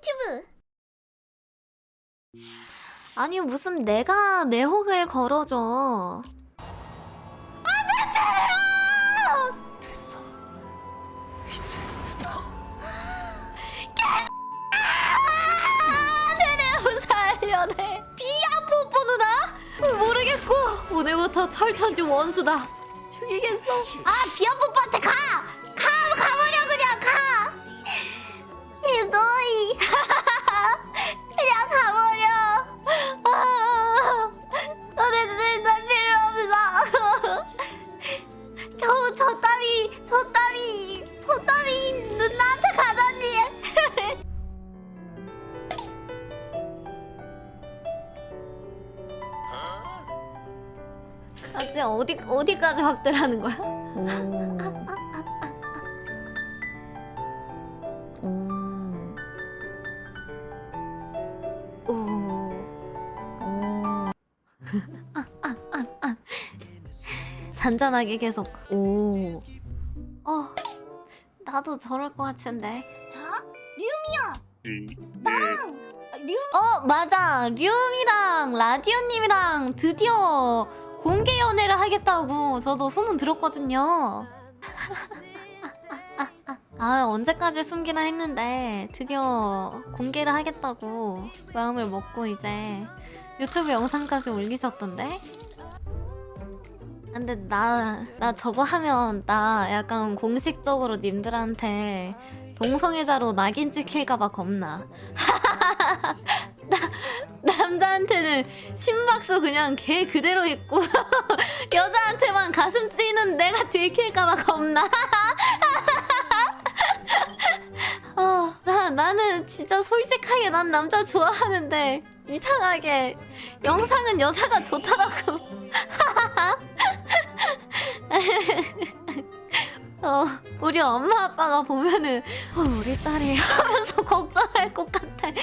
튜브. 아니 무슨 내가 매혹을 걸어줘. 모르겠고 오늘부터 철천지 원수다. 죽이겠어. 아 비야 뽀뽀한테 가. 가 아 진짜 어디 어디까지 확대라는 거야? 잔잔하게 계속 오. 어. 나도 저럴 것 같은데. 자, 류미야. 어 맞아 류미랑 라디오님이랑 드디어 공개 연애를 하겠다고 저도 소문 들었거든요. 아 언제까지 숨기나 했는데 드디어 공개를 하겠다고 마음을 먹고 이제 유튜브 영상까지 올리셨던데. 근데 나 나 저거 하면 나 약간 공식적으로 님들한테 동성애자로 낙인 찍힐까봐 겁나. 나, 남자한테는 심박수 그냥 개 그대로 있고 여자한테만 가슴 뛰는 내가 들킬까봐 겁나. 어, 나, 나는 진짜 솔직하게 난 남자 좋아하는데 이상하게 영상은 여자가 좋더라고. 어, 우리 엄마 아빠가 보면은 어, 우리 딸이 하면서 걱정할 것 같아. 왜?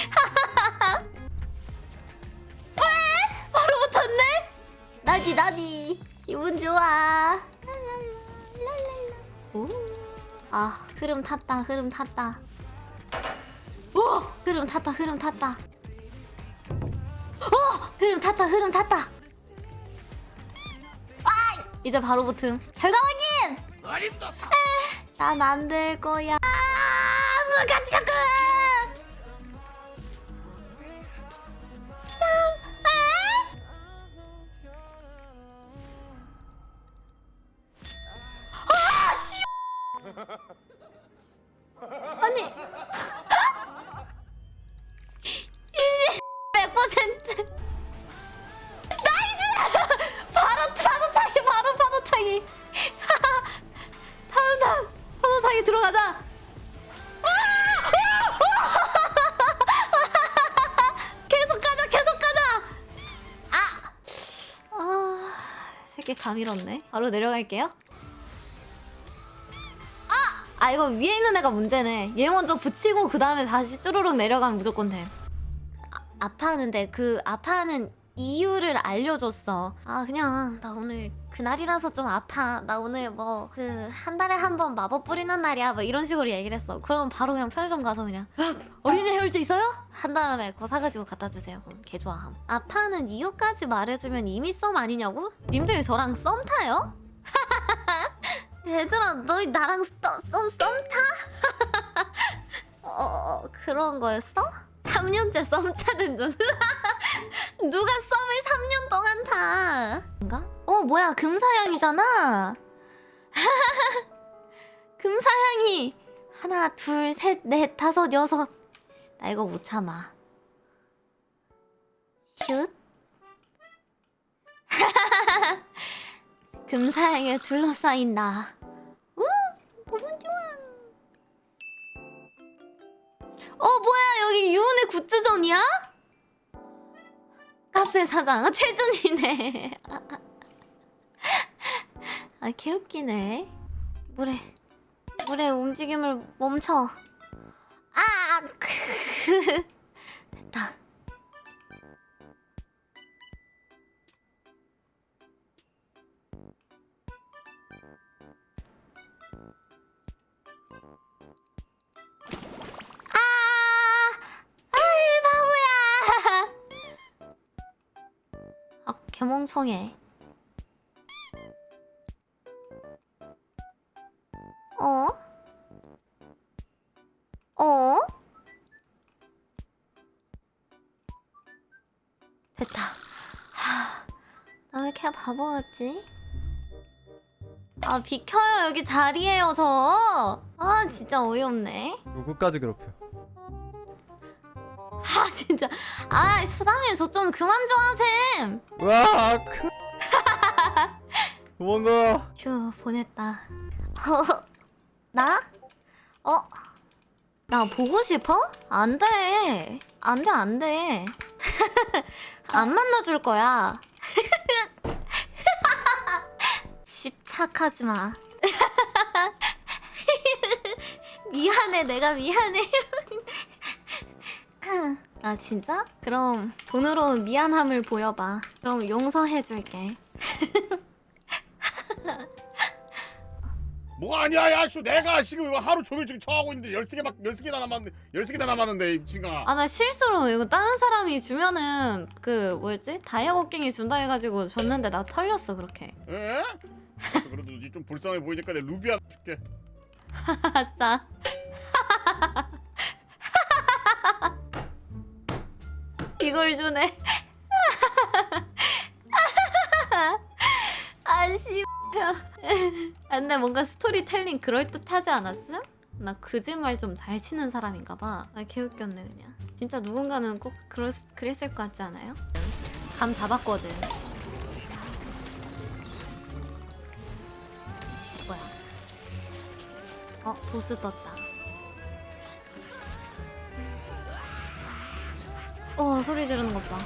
바로 붙었네? 나디 나디 기분 좋아. 오. 아 흐름 탔다 흐름 탔다. 오 흐름 탔다 흐름 탔다. 오 흐름 탔다 흐름 탔다. 아 이제 바로 붙음. 결과 확인. 난안 될 거야. 아, 물같 새끼 감이렇네. 바로 내려갈게요. 아, 아 이거 위에 있는 애가 문제네. 얘 먼저 붙이고 그 다음에 다시 쭈루룩 내려가면 무조건 돼. 아, 아파하는데 그 아파하는 이유를 알려줬어. 아 그냥 나 오늘 그날이라서 좀 아파. 나 오늘 뭐 그 한 달에 한 번 마법 뿌리는 날이야. 뭐 이런 식으로 얘기를 했어. 그럼 바로 그냥 편의점 가서 그냥 어린이 헤어질 있어요? 한 다음에 그거 사가지고 갖다 주세요. 그럼 개 좋아함. 아파하는 이유까지 말해주면 이미 썸 아니냐고? 님들 저랑 썸 타요? 얘들아 너희 나랑 썸, 썸, 썸 타? 어 그런 거였어? 3년째 썸 타는 중 누가 썸을 3년 동안 타? 인가? 어 뭐야 금사양이잖아. 금사양이 하나 둘 셋 넷 다섯 여섯 나 이거 못 참아. 슛. 금사양에 둘러싸인 나. 우 너무 좋아. 어 뭐야 여기 유은의 굿즈존이야? 카페 사장 최준이네. 아 개웃기네. 물에 물의 움직임을 멈춰. 아, 크. 됐다. 아, 아이 바보야. 아, 개몽성해. 어? 됐다. 하, 나 왜 이렇게 바보 같지? 아 비켜요 여기 자리에요 저. 아 진짜 어이없네. 누구까지 괴롭혀? 아 진짜. 아 수담이 저좀 그만 좀 하셈. 와, 크. 도망가. 휴 보냈다. 나? 어? 나 보고 싶어? 안 돼. 안 돼, 안 돼. 안 만나줄 거야. 집착하지 마. 미안해, 내가 미안해. 아, 진짜? 그럼 돈으로 미안함을 보여봐. 그럼 용서해줄게. 뭐가 아니야 야쇼 내가 지금 이거 하루 종일 지금 처하고 있는데 13개밖 13개나 남았는데 13개나 남았는데 이 친구가. 아 나 실수로 이거 다른 사람이 주면은 그 뭐였지? 다이아 곡괭이 준다 해가지고 줬는데 나 털렸어 그렇게. 에? 그래도 이좀 불쌍해 보이니까 내 루비 하나 줄게 아싸 이걸 주네 근데 뭔가 스토리텔링 그럴듯하지 않았음? 나 거짓말 좀 잘 치는 사람인가 봐. 나 개웃겼네 그냥. 진짜 누군가는 꼭 수- 그랬을 것 같지 않아요? 감 잡았거든. 뭐야? 어 보스 떴다. 어 소리 지르는 것 봐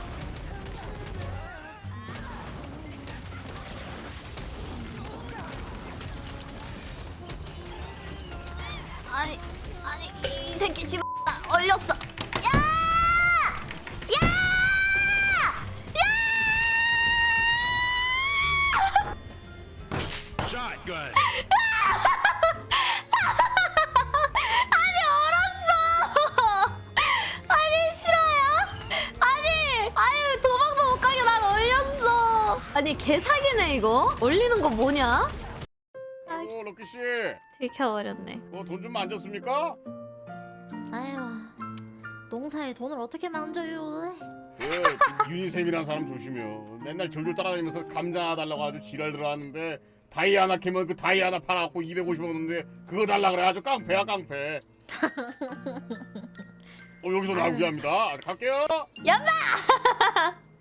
Shotgun. 얼었어! 아니 싫어요? 아니 아유 도망도 못 가게 날 얼렸어 아니 개 사기네 이거 얼리는 거 뭐냐? 어 럭키 씨 들켜버렸네 뭐돈 좀 만졌습니까? 아유 농사에 돈을 어떻게 만져요? 그 유니셈이라는 사람 조심해요 맨날 졸졸 따라다니면서 감자 달라고 아주 지랄들 하는데 다이 하나 캐면 그 다이 하나 팔아갖고 250원 얻는데 그거 달라 그래. 아주 깡패야 깡패. 어 여기서 나오게 합니다. 갈게요. 얌마!